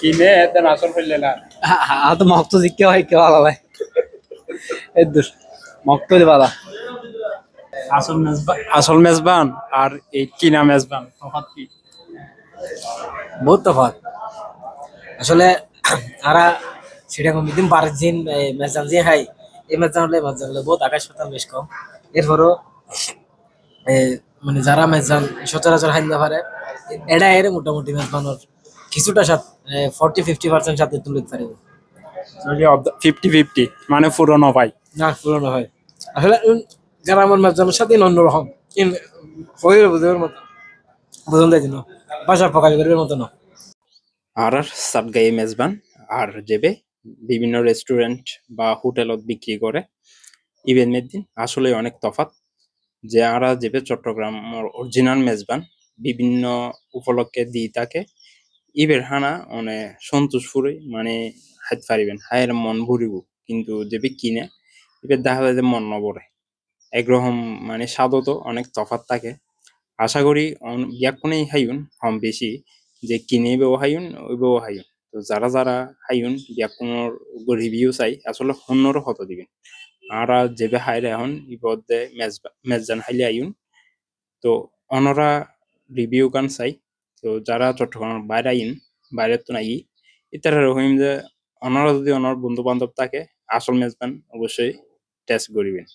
কিনে দেন আসল হইলে না। আ তো মক্ত জিজ্ঞা হয় কেউ আলাদা এদুর মক্ত বালা আসল মেজবান আসল মেজবান আর এই কিনা মেজবান তফাৎ কি? বহুত তফাৎ। আসলে তারা সেটা দিন বারের দিন মেজান দিয়ে খাই এই মেজান হলে মেজান হলে বহুত আকাশ পাতাল বেশ কম। এরপরও এ, মানে যারা মেজান সচরাচর হাইতে পারে এটা এর মোটামুটি মেজবানোর কিছুটা সাথ ফর্টি ফিফটি পার্সেন্ট সাথে তুলে দিতে পারে। ফিফটি ফিফটি মানে পুরনো ভাই। না পুরনো হয়। আসলে আমার মেজানের সাথে অন্যরকম হয়ে বুঝবার মতো বুঝুন না। বাসা প্রকাশ করবার মতো না। আর সাতগাই মেজবান আর যেবে বিভিন্ন রেস্টুরেন্ট বা হোটেলত বিক্রি করে। ইভেন্টের দিন আসলে অনেক তফাত যে আরা যেবে চট্টগ্রাম অরিজিনাল মেজবান। বিভিন্ন উপলক্ষে দিয়ে থাকে ইবের হানা মানে সন্তোষ ফুরে মানে হাইত পারিবেন, হায়ের মন ভরিব, কিন্তু যেবে কিনে এবার দেখা যায় যে মন নবরে। একরকম মানে স্বাদও তো অনেক তফাত থাকে। আশা করি ইয়াকুনেই হাইউন হম বেশি, যে কিনে বেও হাইউন ওই বেও হাইউন তো যারা যারা হাইউন ইয়াকুনোর রিভিউ চাই, আসলে অন্যরও হত দিবেন। আর যেবে হাইরে এখন ইপদে মেজজান হাইলে আইউন তো অনরা রিভিউ গান চাই তো যারা চট্টগ্রামের বাইরে আইন, বাইরে তো নাই। ইত্যাদি রহিম যে অনরা যদি অনর বন্ধু বান্ধব থাকে আসল মেজবান অবশ্যই টেস্ট করিবেন।